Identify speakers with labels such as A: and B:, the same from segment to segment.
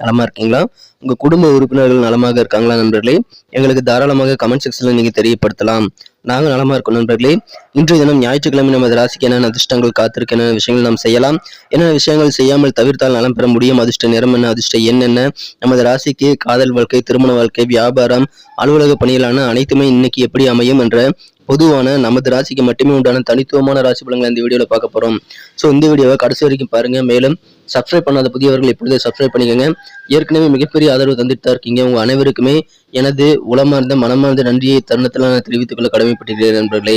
A: நலமா இருக்கீங்களா? உங்க குடும்ப உறுப்பினர்கள் நலமாக இருக்காங்களா நண்பர்களே? எங்களுக்கு தாராளமாக கமெண்ட் செக்ஷனில் நீங்க தெரியப்படுத்தலாம். நாங்க நலமா இருக்கோம் நண்பர்களே. இன்றைய தினம் ஞாயிற்றுக்கிழமை நமது ராசிக்கு என்னென்ன அதிர்ஷ்டங்கள் காத்திருக்கு என்னென்ன விஷயங்கள் நாம் செய்யலாம் என்னென்ன விஷயங்கள் செய்யாமல் தவிர்த்தால் நலம் பெற முடியும் அதிர்ஷ்ட நிறம் என்ன அதிர்ஷ்ட எண் என்ன நமது ராசிக்கு காதல் வாழ்க்கை திருமண வாழ்க்கை வியாபாரம் அலுவலக பணிகளான அனைத்துமே இன்னைக்கு எப்படி அமையும் என்ற பொதுவான நமது ராசிக்கு மட்டுமே உண்டான தனித்துவமான ராசி பலன்களை இந்த வீடியோவில் பார்க்க போறோம். ஸோ இந்த வீடியோவை கடைசி வரைக்கும் பாருங்க. மேலும் சப்ஸ்கிரைப் பண்ணாத புதியவர்கள் இப்பொழுதே சப்ஸ்கிரைப் பண்ணிக்கோங்க. ஏற்கனவே மிகப்பெரிய ஆதரவு தந்துட்டு தான் இருக்கீங்க. உங்க அனைவருக்குமே எனது உளமார்ந்த மனமார்ந்த நன்றியை தருணத்தில் நான் தெரிவித்துக் கொள்ள கடமைப்பட்டிருக்கிறேன் நண்பர்களே.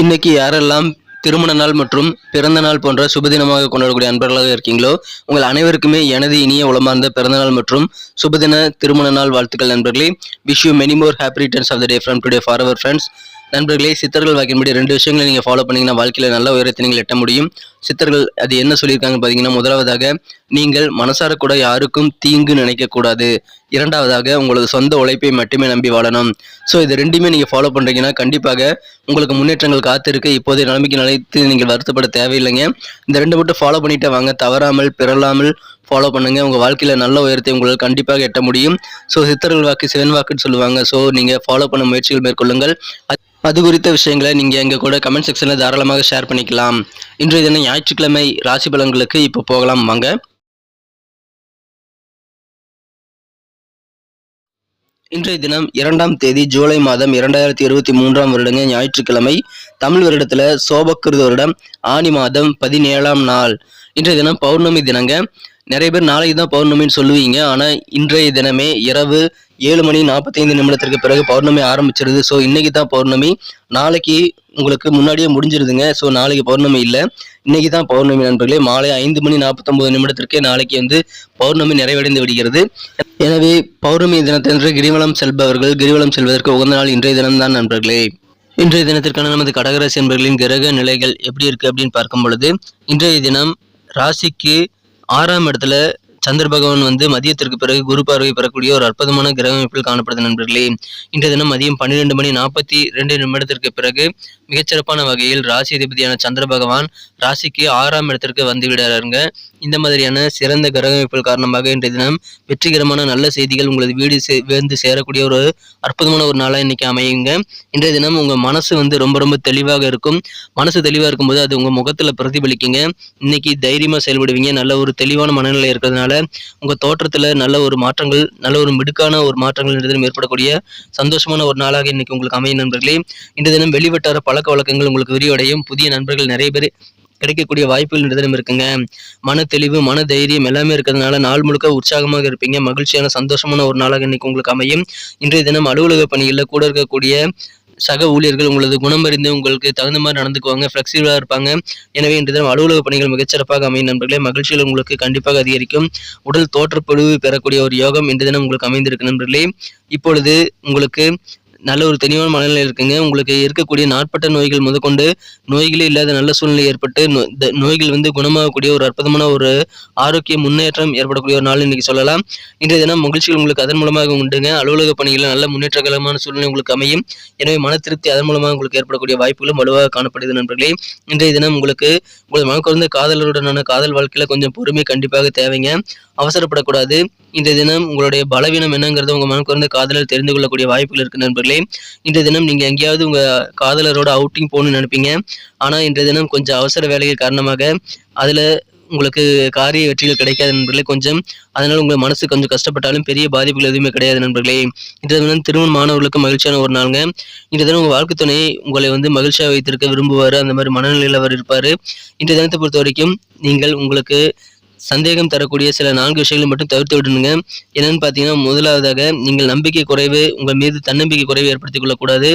A: இன்னைக்கு யாரெல்லாம் திருமண நாள் மற்றும் பிறந்த நாள் போன்ற சுபதினமாக கொண்டாடக்கூடிய அன்பர்களாக இருக்கீங்களோ உங்கள் அனைவருக்குமே எனது இனிய உளமார்ந்த பிறந்தநாள் மற்றும் சுபதின திருமண நாள் வாழ்த்துக்கள் நண்பர்களே. Wish you many more happy returns of the day from today for our friends நண்பர்களே சித்தர்கள் வாக்கின்படி ரெண்டு விஷயங்களை நீங்கள் ஃபாலோ பண்ணிங்கன்னா வாழ்க்கையில் நல்ல உயரத்தை நீங்கள் எட்ட முடியும். சித்தர்கள் அது என்ன சொல்லியிருக்காங்க பார்த்தீங்கன்னா முதலாவதாக நீங்கள் மனசார கூட யாருக்கும் தீங்கு நினைக்கக்கூடாது. இரண்டாவதாக உங்களது சொந்த உழைப்பை மட்டுமே நம்பி வாழணும். ஸோ இது ரெண்டுமே நீங்கள் ஃபாலோ பண்ணுறீங்கன்னா கண்டிப்பாக உங்களுக்கு முன்னேற்றங்கள் காத்திருக்கு. இப்போதைய நிலைமைக்கு நினைத்து நீங்கள் வருத்தப்பட தேவையில்லைங்க. இந்த ரெண்டு மட்டும் ஃபாலோ பண்ணிட்டே வாங்க. தவறாமல் பிறலாமல் ஃபாலோ பண்ணுங்க. உங்கள் வாழ்க்கையில் நல்ல உயரத்தை உங்களால் கண்டிப்பாக எட்ட முடியும். ஸோ சித்தர்கள் வாக்கு சிவன் வாக்குன்னு சொல்லுவாங்க. ஸோ நீங்கள் ஃபாலோ பண்ண முயற்சிகள் மேற்கொள்ளுங்கள். அது குறித்த விஷயங்களை நீங்க எங்கள் கூட கமெண்ட் செக்ஷன்ல தாராளமாக ஷேர் பண்ணிக்கலாம். இன்றைய தினம் ஞாயிற்றுக்கிழமை ராசி பலன்களுக்கு இப்போ போகலாம் வாங்க. இன்றைய தினம் இரண்டாம் தேதி ஜூலை மாதம் இரண்டாயிரத்தி இருபத்தி மூன்றாம் வருடங்க ஞாயிற்றுக்கிழமை தமிழ் வருடத்துல சோபக்கிருத வருடம் ஆனி மாதம் பதினேழாம் நாள். இன்றைய தினம் பௌர்ணமி தினங்க. நிறைய பேர் நாளைக்கு தான் பௌர்ணமின்னு சொல்லுவீங்க. ஆனால் இன்றைய தினமே இரவு ஏழு மணி நாற்பத்தைந்து நிமிடத்திற்கு பிறகு பௌர்ணமி ஆரம்பிச்சிருது. ஸோ இன்னைக்கு தான் பௌர்ணமி. நாளைக்கு உங்களுக்கு முன்னாடியே முடிஞ்சிருதுங்க. ஸோ நாளைக்கு பௌர்ணமி இல்லை. இன்னைக்கு தான் பௌர்ணமி நண்பர்களே. மாலை ஐந்து மணி நாற்பத்தொம்பது நிமிடத்திற்கே நாளைக்கு வந்து பௌர்ணமி நிறைவடைந்து விடுகிறது. எனவே பௌர்ணமி தினத்தன்று கிரிவலம் செல்பவர்கள் கிரிவலம் செல்வதற்கு உகந்த நாள் இன்றைய தினம்தான் நண்பர்களே. இன்றைய தினத்திற்கான நமது கடகராசி என்பர்களின் கிரக நிலைகள் எப்படி இருக்கு அப்படின்னு பார்க்கும் பொழுது இன்றைய தினம் ராசிக்கு ஆறாம் இடத்துல சந்திர பகவான் வந்து மதியத்திற்கு பிறகு குரு பார்வை பெறக்கூடிய ஒரு அற்புதமான கிரக அமைப்பில் காணப்படுது நண்பர்களே. இன்றைய தினம் மதியம் பன்னிரெண்டு மணி நாற்பத்தி ரெண்டு நிமிடத்திற்கு பிறகு மிகச்சிறப்பான வகையில் ராசி அதிபதியான சந்திர பகவான் ராசிக்கு ஆறாம் இடத்திற்கு வந்து விடுறாருங்க இந்த மாதிரியான சிறந்த கிரக அமைப்புகள் காரணமாக இன்றைய தினம் வெற்றிகரமான நல்ல செய்திகள் உங்களது வீடு சே வந்து சேரக்கூடிய ஒரு அற்புதமான ஒரு நாளாக இன்றைக்கி அமையுங்க. இன்றைய தினம் உங்கள் மனசு வந்து ரொம்ப ரொம்ப தெளிவாக இருக்கும். மனசு தெளிவாக இருக்கும்போது அது உங்கள் முகத்தில் பிரதிபலிக்குங்க. இன்னைக்கு தைரியமாக செயல்படுவீங்க. நல்ல ஒரு தெளிவான மனநிலை இருக்கிறதுனால உங்கள் தோற்றத்தில் நல்ல ஒரு மாற்றங்கள் நல்ல ஒரு மிடுக்கான ஒரு மாற்றங்கள் இன்றைய தினம் ஏற்படக்கூடிய சந்தோஷமான ஒரு நாளாக இன்னைக்கு உங்களுக்கு அமையும் நண்பர்களே. இன்றைய தினம் வெளிவட்டார பழக்க வழக்கங்கள் உங்களுக்கு விரிவடையும். புதிய நண்பர்கள் நிறைய பேர் கிடைக்கக்கூடிய வாய்ப்புகள் இன்றைய தினம் இருக்குங்க. மன தெளிவு மன தைரியம் எல்லாமே இருக்கிறதுனால நாள் முழுக்க உற்சாகமாக இருப்பீங்க. மகிழ்ச்சியான சந்தோஷமான ஒரு நாளாக இன்னைக்கு உங்களுக்கு அமையும். இன்றைய தினம் அலுவலக பணிகளில் கூட இருக்கக்கூடிய சக ஊழியர்கள் உங்களது குணமறிந்து உங்களுக்கு தகுந்த மாதிரி நடந்துக்குவாங்க. ஃப்ளெக்சிபிளாக இருப்பாங்க. எனவே இன்று தினம் அலுவலக பணிகள் மிகச்சிறப்பாக அமையும் நண்பர்களே. மகிழ்ச்சிகள் உங்களுக்கு கண்டிப்பாக அதிகரிக்கும். உடல் தோற்றப்பொழிவு பெறக்கூடிய ஒரு யோகம் இன்று தினம் உங்களுக்கு அமைந்திருக்கு நண்பர்களே. இப்பொழுது உங்களுக்கு நல்ல ஒரு தெளிவான மனநிலை இருக்குங்க. உங்களுக்கு இருக்கக்கூடிய நாட்பட்ட நோய்கள் முதற்கொண்டு நோய்களே இல்லாத நல்ல சூழ்நிலை ஏற்பட்டு நோ- நோய்கள் வந்து குணமாகக்கூடிய ஒரு அற்புதமான ஒரு ஆரோக்கிய முன்னேற்றம் ஏற்படக்கூடிய ஒரு நாள் இன்னைக்கு சொல்லலாம். இன்றைய தினம் மகிழ்ச்சிகள் உங்களுக்கு அதன் மூலமாக உண்டுங்க. அலுவலக பணிகளில் நல்ல முன்னேற்றகரமான சூழ்நிலை உங்களுக்கு அமையும். எனவே மன திருப்தி அதன் மூலமாக உங்களுக்கு ஏற்படக்கூடிய வாய்ப்புகளும் வலுவாக காணப்படுது நண்பர்களே. இன்றைய தினம் உங்களுக்கு உங்களது மனக்குறந்த காதலருடனான காதல் வாழ்க்கையில் கொஞ்சம் பொறுமை கண்டிப்பாக தேவைங்க. அவசரப்படக்கூடாது. இந்த தினம் உங்களுடைய பலவீனம் என்னங்கிறது உங்க மனக்கு காதலர் தெரிந்து கொள்ளக்கூடிய வாய்ப்புகள் இருக்கு நண்பர்களே. இந்த தினம் நீங்க எங்கேயாவது உங்க காதலரோட அவுட்டிங் போகணும்னு நினைப்பீங்க. ஆனா இன்றைய தினம் கொஞ்சம் அவசர வேலைகள் காரணமாக அதுல உங்களுக்கு காரிய வெற்றிகள் கிடைக்காத நண்பர்களே கொஞ்சம். அதனால உங்கள் மனசு கொஞ்சம் கஷ்டப்பட்டாலும் பெரிய பாதிப்புகள் எதுவுமே கிடையாது நண்பர்களே. இந்த தினம் திருமண மாணவர்களுக்கு மகிழ்ச்சியான ஒரு நாளுங்க. இன்றைய தினம் உங்க வாழ்க்கை துணை உங்களை வந்து மகிழ்ச்சியாக வைத்திருக்க விரும்புவார். அந்த மாதிரி மனநிலையில் அவர் இருப்பார். இன்றைய தினத்தை பொறுத்த வரைக்கும் நீங்கள் உங்களுக்கு சந்தேகம் தரக்கூடிய சில நான்கு விஷயங்களை மட்டும் தவிர்த்து விடணுங்க. என்னன்னு பார்த்தீங்கன்னா முதலாவதாக நீங்கள் நம்பிக்கை குறைவு உங்கள் மீது தன்னம்பிக்கை குறைவு ஏற்படுத்திக் கொள்ளக்கூடாது.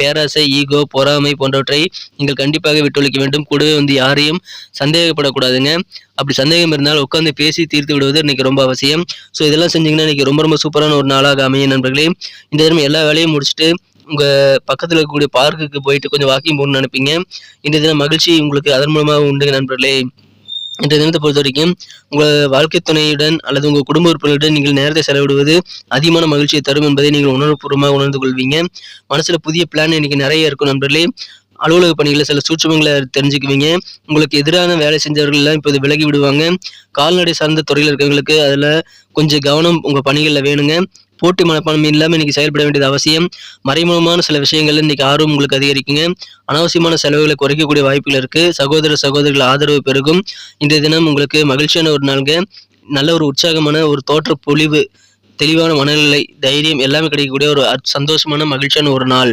A: பேராசை ஈகோ பொறாமை போன்றவற்றை நீங்கள் கண்டிப்பாக விட்டொழிக்க வேண்டும். கூடவே வந்து யாரையும் சந்தேகப்படக்கூடாதுங்க. அப்படி சந்தேகம் இருந்தால் உட்காந்து பேசி தீர்த்து விடுவது இன்னைக்கு ரொம்ப அவசியம். ஸோ இதெல்லாம் செஞ்சீங்கன்னா இன்னைக்கு ரொம்ப ரொம்ப சூப்பரான ஒரு நாளாக அமையும் நண்பர்களே. இந்த தினம் எல்லா வேலையும் முடிச்சுட்டு உங்கள் பக்கத்தில் இருக்கக்கூடிய பார்க்குக்கு போயிட்டு கொஞ்சம் வாக்கிங் போகணும்னு நினைப்பீங்க. இந்த தினம் மகிழ்ச்சி உங்களுக்கு அதன் மூலமாக உண்டு நண்பர்களே. இன்றைய தினத்தை பொறுத்த வரைக்கும் உங்கள் வாழ்க்கை துணையுடன் அல்லது உங்கள் குடும்ப உறுப்பினருடன் நீங்கள் நேரத்தை செலவிடுவது அதிகமான மகிழ்ச்சியை தரும் என்பதை நீங்கள் உணர்வுபூர்வமாக உணர்ந்து கொள்வீங்க. மனசில் புதிய பிளான் இன்னைக்கு நிறைய இருக்கும் நண்பர்களே. அலுவலக பணிகளில் சில சூட்சமங்களை தெரிஞ்சுக்குவீங்க. உங்களுக்கு எதிரான வேலை செஞ்சவர்கள் எல்லாம் இப்போது விலகி விடுவாங்க. கால்நடை சார்ந்த துறையில் இருக்கிறவங்களுக்கு அதில் கொஞ்சம் கவனம் உங்கள் பணிகளில் வேணுங்க. போட்டி மனப்பான்மை இல்லாமல் இன்னைக்கு செயல்பட வேண்டியது அவசியம். மறைமுகமான சில விஷயங்கள் இன்னைக்கு ஆர்வம் உங்களுக்கு அதிகரிக்குங்க. அனாவசியமான செலவுகளை குறைக்கக்கூடிய வாய்ப்புகள் இருக்கு. சகோதர சகோதரிகள் ஆதரவு பெருகும். இன்றைய தினம் உங்களுக்கு மகிழ்ச்சியான ஒரு நாளுங்க. நல்ல ஒரு உற்சாகமான ஒரு தோற்ற பொழிவு தெளிவான மனநிலை தைரியம் எல்லாமே கிடைக்கக்கூடிய ஒரு சந்தோஷமான மகிழ்ச்சியான ஒரு நாள்.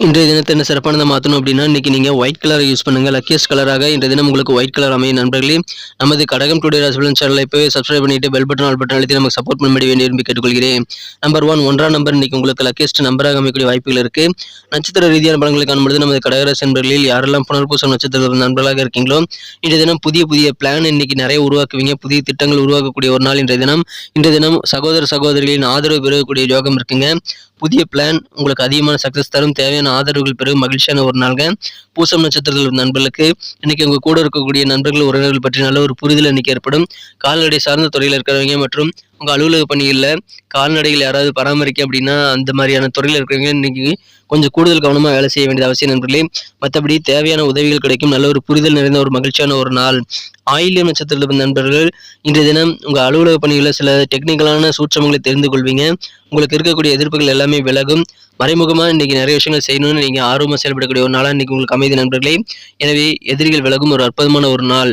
A: இன்றைய தினத்தை என்ன சிறப்பானதை மாற்றணும் அப்படின்னா இன்னைக்கு நீங்கள் ஒயிட் கலரை யூஸ் பண்ணுங்க. லக்கியஸ்ட் கலராக இன்றைய தினம் உங்களுக்கு ஒயிட் கலர் அமையும் நண்பர்களே. நமது கடகம் டுடே ராசிபலன் சேனலை இப்போவே சப்ஸ்கிரைப் பண்ணிட்டு பெல் பட்டன் ஆல் பட்டன் அழுத்தி நமக்கு சப்போர்ட் பண்ணும்படி வேண்டிய விரும்பி கேட்டுக்கொள்கிறேன். நம்பர் ஒன் ஒன்றாம் நம்பர் இன்னைக்கு உங்களுக்கு லக்கியஸ்ட் நம்பராக அமைக்கக்கூடிய வாய்ப்புகள் இருக்கு. நட்சத்திர ரீதியான படங்களை காணும்போது நமது கடகராசி நண்பர்களில் யாரெல்லாம் புனர்பூசம் நட்சத்திர நண்பர்களாக இருக்கீங்களோ இன்றைய தினம் புதிய புதிய பிளான் இன்னைக்கு நிறைய உருவாக்குவீங்க. புதிய திட்டங்கள் உருவாக்கக்கூடிய ஒரு நாள் இன்றைய தினம். இன்றைய தினம் சகோதர சகோதரிகளின் ஆதரவு பெறக்கூடிய யோகம் இருக்குங்க. புதிய பிளான் உங்களுக்கு அதிகமான சக்சஸ் தரும். தேவையான ஆதரவுகள் பெறும் மகிழ்ச்சியான ஒரு நாள்ங்க. பூசம் நட்சத்திரத்தில் நண்பர்களுக்கு இன்னைக்கு உங்க கூட இருக்கக்கூடிய நண்பர்கள் உறவினர்கள் பற்றி நல்ல ஒரு புரிதல் இன்னைக்கு ஏற்படும். கால்நடை சார்ந்த துறையில் இருக்கிறவங்க மற்றும் உங்கள் அலுவலக பணிகளில் கால்நடைகள் யாராவது பராமரிக்க அப்படின்னா அந்த மாதிரியான துறையில் இருக்கிறவங்க இன்னைக்கு கொஞ்சம் கூடுதல் கவனமாக வேலை செய்ய வேண்டியது அவசியம் நண்பர்களே. மற்றபடி தேவையான உதவிகள் கிடைக்கும். நல்ல ஒரு புரிதல் நிறைந்த ஒரு மகிழ்ச்சியான ஒரு நாள். ஆயிலியம் நட்சத்திரத்தில் பிறந்த நண்பர்கள் இன்றைய தினம் உங்கள் அலுவலக பணிகளில் சில டெக்னிக்கலான சூட்சமங்களை தெரிந்து கொள்வீங்க. உங்களுக்கு இருக்கக்கூடிய எதிர்ப்புகள் எல்லாமே விலகும். மறைமுகமாக இன்னைக்கு நிறைய விஷயங்கள் செய்யணும்னு நீங்கள் ஆர்வமாக செயல்படக்கூடிய ஒரு நாளாக இன்றைக்கி உங்களுக்கு அமைதி நண்பர்களே. எனவே எதிரிகள் விலகும் ஒரு அற்புதமான ஒரு நாள்.